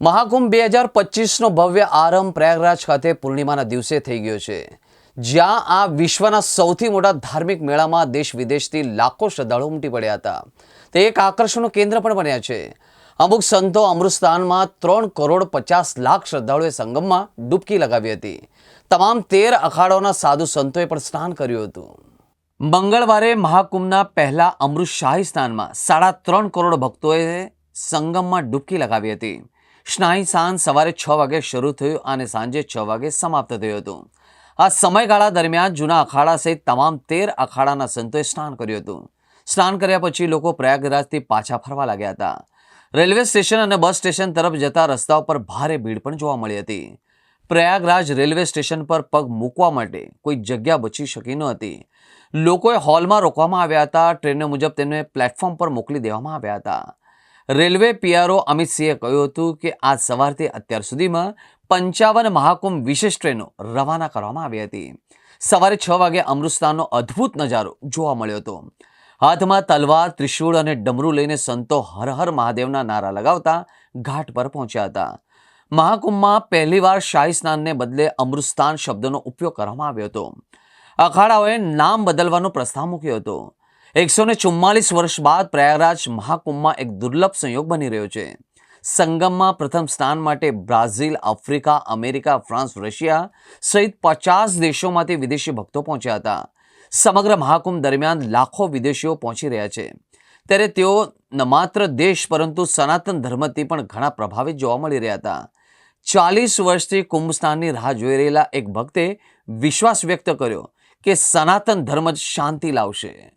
મહાકુંભ બે હજાર પચીસનો ભવ્ય આરંભ પ્રયાગરાજ ખાતે પૂર્ણિમાના દિવસે થઈ ગયો છે. જ્યાં આ વિશ્વના સૌથી મોટા ધાર્મિક મેળામાં દેશ વિદેશથી લાખો શ્રદ્ધાળુઓ ઉમટી પડ્યા હતા. તે એક આકર્ષણનું કેન્દ્ર પણ બન્યા છે. અમુક સંતો અમૃતસ્થાનમાં ત્રણ કરોડ પચાસ લાખ શ્રદ્ધાળુએ સંગમમાં ડૂબકી લગાવી હતી. તમામ તેર અખાડાઓના સાધુ સંતોએ પણ સ્નાન કર્યું હતું. મંગળવારે મહાકુંભના પહેલા અમૃત શાહી સ્નાનમાં સાડા ત્રણ કરોડ ભક્તોએ સંગમમાં ડૂબકી લગાવી હતી. સ્નાયી સાંજ સવારે છ વાગે શરૂ થયું અને સાંજે છ વાગે સમાપ્ત થયું હતું. આ સમયગાળા દરમિયાન જૂના અખાડા સહિત તમામ તેર અખાડાના સંતોએ સ્નાન કર્યું હતું. સ્નાન કર્યા પછી લોકો પ્રયાગરાજથી પાછા ફરવા લાગ્યા હતા. રેલવે સ્ટેશન અને બસ સ્ટેશન તરફ જતા રસ્તાઓ પર ભારે ભીડ પણ જોવા મળી હતી. પ્રયાગરાજ રેલવે સ્ટેશન પર પગ મૂકવા માટે કોઈ જગ્યા બચી શકી ન હતી. લોકોએ હોલમાં રોકવામાં આવ્યા હતા ટ્રેનો મુજબ તેમને પ્લેટફોર્મ પર મોકલી દેવામાં આવ્યા હતા. રેલવે પીઆરઓ અમિત સિંહે કહ્યું હતું કે આજ સવારથી અત્યાર સુધીમાં પંચાવન મહાકુંભ વિશેષ ટ્રેનો રવાના કરવામાં આવી હતી. સવારે છ વાગે અમૃતસ્થાનનો અદ્ભુત નજારો જોવા મળ્યો હતો. હાથમાં તલવાર, ત્રિશૂળ અને ડમરું લઈને સંતો હર હર મહાદેવના નારા લગાવતા ઘાટ પર પહોંચ્યા હતા. મહાકુંભમાં પહેલીવાર શાહી સ્નાનને બદલે અમૃતસ્થાન શબ્દનો ઉપયોગ કરવામાં આવ્યો હતો. અખાડાઓએ નામ બદલવાનો પ્રસ્તાવ મૂક્યો હતો. એકસો ને ચુમ્માલીસ વર્ષ બાદ પ્રયાગરાજ મહાકુંભમાં એક દુર્લભ સંયોગ બની રહ્યો છે. સંગમમાં પ્રથમ સ્નાન માટે Brazil, Africa, America, France, Russia સહિત પચાસ દેશોમાંથી વિદેશી ભક્તો પહોંચ્યા હતા. સમગ્ર મહાકુંભ દરમિયાન લાખો વિદેશીઓ પહોંચી રહ્યા છે. ત્યારે તેઓ ન માત્ર દેશ, પરંતુ સનાતન ધર્મથી પણ ઘણા પ્રભાવિત જોવા મળી રહ્યા હતા. ચાલીસ વર્ષથી કુંભ સ્નાનની રાહ જોઈ રહેલા એક ભક્તે વિશ્વાસ વ્યક્ત કર્યો કે સનાતન ધર્મ જ શાંતિ લાવશે.